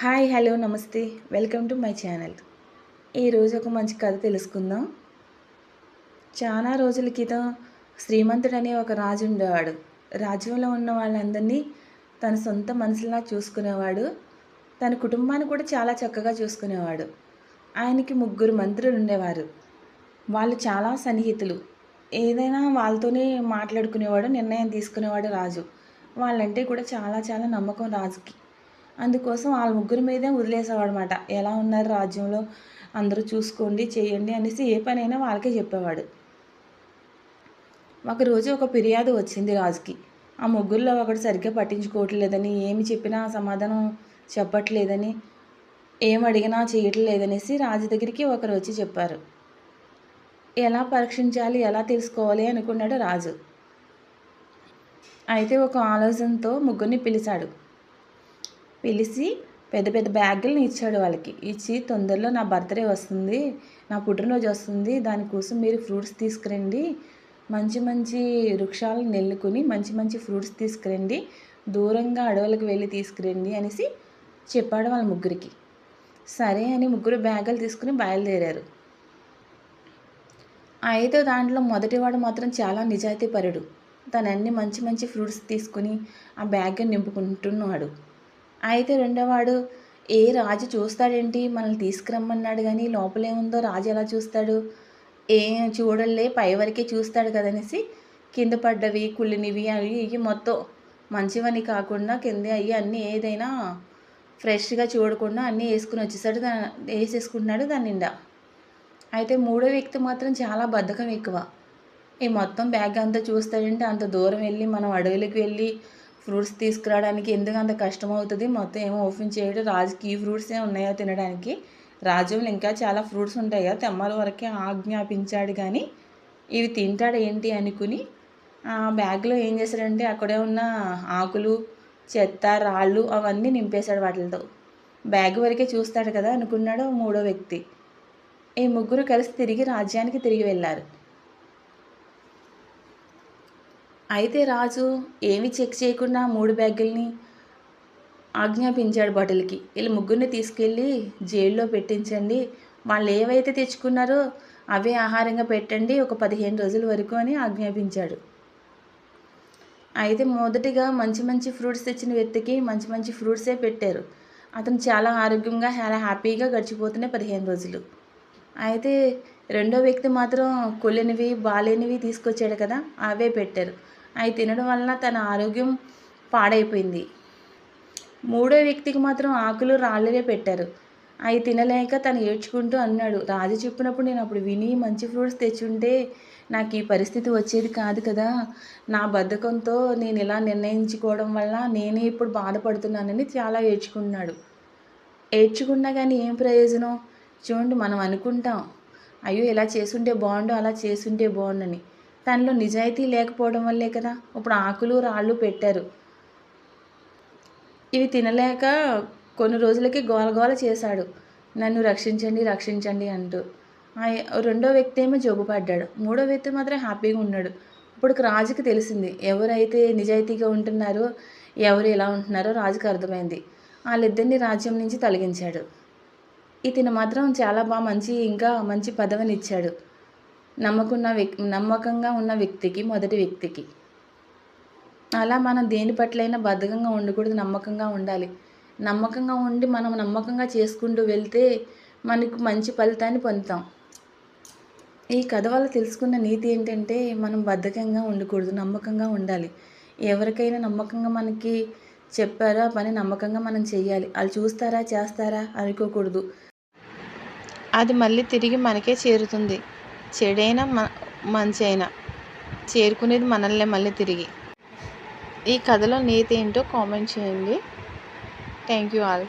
Hi hello నమస్తే. Welcome to my channel. ఈరోజు ఒక మంచి కథ తెలుసుకుందాం. చాలా రోజుల క్రితం శ్రీమంతుడు అనే ఒక రాజు ఉండేవాడు. రాజ్యంలో ఉన్న వాళ్ళందరినీ తన సొంత మనసులా చూసుకునేవాడు. తన కుటుంబాన్ని కూడా చాలా చక్కగా చూసుకునేవాడు. ఆయనకి ముగ్గురు మంత్రులు ఉండేవారు. వాళ్ళు చాలా సన్నిహితులు. ఏదైనా వాళ్ళతోనే మాట్లాడుకునేవాడు నిర్ణయం తీసుకునేవాడు రాజు. వాళ్ళంటే కూడా చాలా చాలా నమ్మకం రాజుకి. అందుకోసం వాళ్ళ ముగ్గురి మీదే వదిలేసేవాడు అనమాట ఎలా ఉన్నారు రాజ్యంలో? అందరూ చూసుకోండి చేయండి అనేసి ఏ పనైనా వాళ్ళకే చెప్పేవాడు. ఒకరోజు ఒక ఫిర్యాదు వచ్చింది రాజుకి. ఆ ముగ్గురులో ఒకడు సరిగ్గా పట్టించుకోవట్లేదని ఏమి చెప్పినా సమాధానం చెప్పట్లేదని ఏం అడిగినా చేయట్లేదనేసి రాజు దగ్గరికి ఒకరు వచ్చి చెప్పారు. ఎలా పరీక్షించాలి ఎలా తెలుసుకోవాలి అనుకున్నాడు రాజు. అయితే ఒక ఆలోచనతో ముగ్గురిని పిలిచాడు. పిలిచి పెద్ద పెద్ద బ్యాగులను ఇచ్చాడు వాళ్ళకి. ఇచ్చి తొందరలో నా బర్త్డే వస్తుంది నా పుట్టినరోజు వస్తుంది దానికోసం మీరు ఫ్రూట్స్ తీసుకురండి. మంచి మంచి వృక్షాలను నెల్లుకొని మంచి మంచి ఫ్రూట్స్ తీసుకురండి దూరంగా అడవులకు వెళ్ళి తీసుకురండి అనేసి చెప్పాడు వాళ్ళ ముగ్గురికి. సరే అని ముగ్గురు బ్యాగులు తీసుకుని బయలుదేరారు. అయితే దాంట్లో మొదటివాడు మాత్రం చాలా నిజాయితీపరుడు. తనన్ని మంచి మంచి ఫ్రూట్స్ తీసుకుని ఆ బ్యాగ్ నింపుకుంటున్నాడు. అయితే రెండోవాడు ఏ రాజు చూస్తాడేంటి? మనల్ని తీసుకురమ్మన్నాడు కానీ లోపలేముందో రాజు ఎలా చూస్తాడు? ఏం చూడలే పై వరకే చూస్తాడు కదనేసి కింద పడ్డవి కుళ్ళినవి అవి ఇవి మొత్తం మంచివని కాకుండా కింద అవి అన్నీ ఏదైనా ఫ్రెష్గా చూడకుండా అన్నీ వేసుకుని వచ్చేసాడు దా వేసేసుకుంటున్నాడు దాని నిండా. అయితే మూడో వ్యక్తి మాత్రం చాలా బద్ధకం ఎక్కువ. ఈ మొత్తం బ్యాగ్ అంతా చూస్తాడంటే అంత దూరం వెళ్ళి మనం అడవులకు వెళ్ళి ఫ్రూట్స్ తీసుకురావడానికి ఎందుకు అంత కష్టం అవుతుంది మొత్తం ఏమో ఓపెన్ చేయడం. రాజుకి ఈ ఫ్రూట్స్ ఉన్నాయో తినడానికి. రాజ్యంలో ఇంకా చాలా ఫ్రూట్స్ ఉంటాయి కదా తెమ్మల వరకే ఆజ్ఞాపించాడు కానీ ఇవి తింటాడు ఏంటి అనుకుని ఆ బ్యాగ్లో ఏం చేశాడంటే అక్కడే ఉన్న ఆకులు చెత్త రాళ్ళు అవన్నీ నింపేశాడు వాటితో బ్యాగ్ వరకే చూస్తాడు కదా అనుకున్నాడు మూడో వ్యక్తి. ఈ ముగ్గురు కలిసి తిరిగి రాజ్యానికి తిరిగి వెళ్ళారు. అయితే రాజు ఏమి చెక్ చేయకుండా మూడు బ్యాగుల్ని ఆజ్ఞాపించాడు బట్టలకి వీళ్ళు ముగ్గురిని తీసుకెళ్ళి జైల్లో పెట్టించండి. వాళ్ళు ఏవైతే తెచ్చుకున్నారో అవే ఆహారంగా పెట్టండి. ఒక పదిహేను రోజుల వరకు అని ఆజ్ఞాపించాడు. అయితే మొదటిగా మంచి మంచి ఫ్రూట్స్ తెచ్చిన వ్యక్తికి మంచి మంచి ఫ్రూట్సే పెట్టారు. అతను చాలా ఆరోగ్యంగా చాలా హ్యాపీగా గడిచిపోతున్నాయి పదిహేను రోజులు. అయితే రెండో వ్యక్తి మాత్రం కొలినివి బాలేనివి తీసుకొచ్చాడు కదా అవే పెట్టారు. అవి తినడం వలన తన ఆరోగ్యం పాడైపోయింది. మూడో వ్యక్తికి మాత్రం ఆకులు రాళ్ళనే పెట్టారు. అవి తినలేక తను ఏడ్చుకుంటూ అన్నాడు రాజు చెప్పినప్పుడు నేను అప్పుడు విని మంచి ఫ్రూట్స్ తెచ్చుంటే నాకు ఈ పరిస్థితి వచ్చేది కాదు కదా. నా బద్ధకంతో నేను ఇలా నిర్ణయించుకోవడం వల్ల నేనే ఇప్పుడు బాధపడుతున్నానని చాలా ఏడ్చుకున్నాడు. ఏడ్చుకున్నా కానీ ఏం ప్రయోజనం? చూడండి మనం అనుకుంటాం అయ్యో ఇలా చేసుంటే బాగుండు అలా చేసుంటే బాగుండని. తనలో నిజాయితీ లేకపోవడం వల్లే కదా. ఇప్పుడు ఆకులు రాళ్ళు పెట్టారు. ఇవి తినలేక కొన్ని రోజులకి గోలగోల చేశాడు. నన్ను రక్షించండి రక్షించండి అంటూ. రెండో వ్యక్తి ఏమో జబ్బుపడ్డాడు మూడో వ్యక్తి మాత్రం హ్యాపీగా ఉన్నాడు. ఇప్పుడు రాజుకి తెలిసింది ఎవరైతే నిజాయితీగా ఉంటున్నారో ఎవరు ఎలా ఉంటున్నారో రాజుకి అర్థమైంది. వాళ్ళిద్దరిని రాజ్యం నుంచి తొలగించాడు. ఇతను మాత్రం చాలా బాగా మంచి ఇంకా మంచి పదవిని ఇచ్చాడు. నమ్మకున్న వ్యక్ నమ్మకంగా ఉన్న వ్యక్తికి మొదటి వ్యక్తికి. అలా మనం దేని పట్లైనా బద్ధకంగా ఉండకూడదు నమ్మకంగా ఉండాలి. నమ్మకంగా ఉండి మనం నమ్మకంగా చేసుకుంటూ వెళ్తే మనకు మంచి ఫలితాన్ని పొందుతాం. ఈ కథ వల్ల తెలుసుకున్న నీతి ఏంటంటే మనం బద్ధకంగా ఉండకూడదు నమ్మకంగా ఉండాలి. ఎవరికైనా నమ్మకంగా మనకి చెప్పారో ఆ పని నమ్మకంగా మనం చేయాలి వాళ్ళు చూస్తారా చేస్తారా అనుకోకూడదు. అది మళ్ళీ తిరిగి మనకే చేరుతుంది. చెడైనా మ మంచి అయినా చేరుకునేది మనల్ని మళ్ళీ తిరిగి. ఈ కథలో నీతి ఏంటో కామెంట్ చేయండి. Thank you all.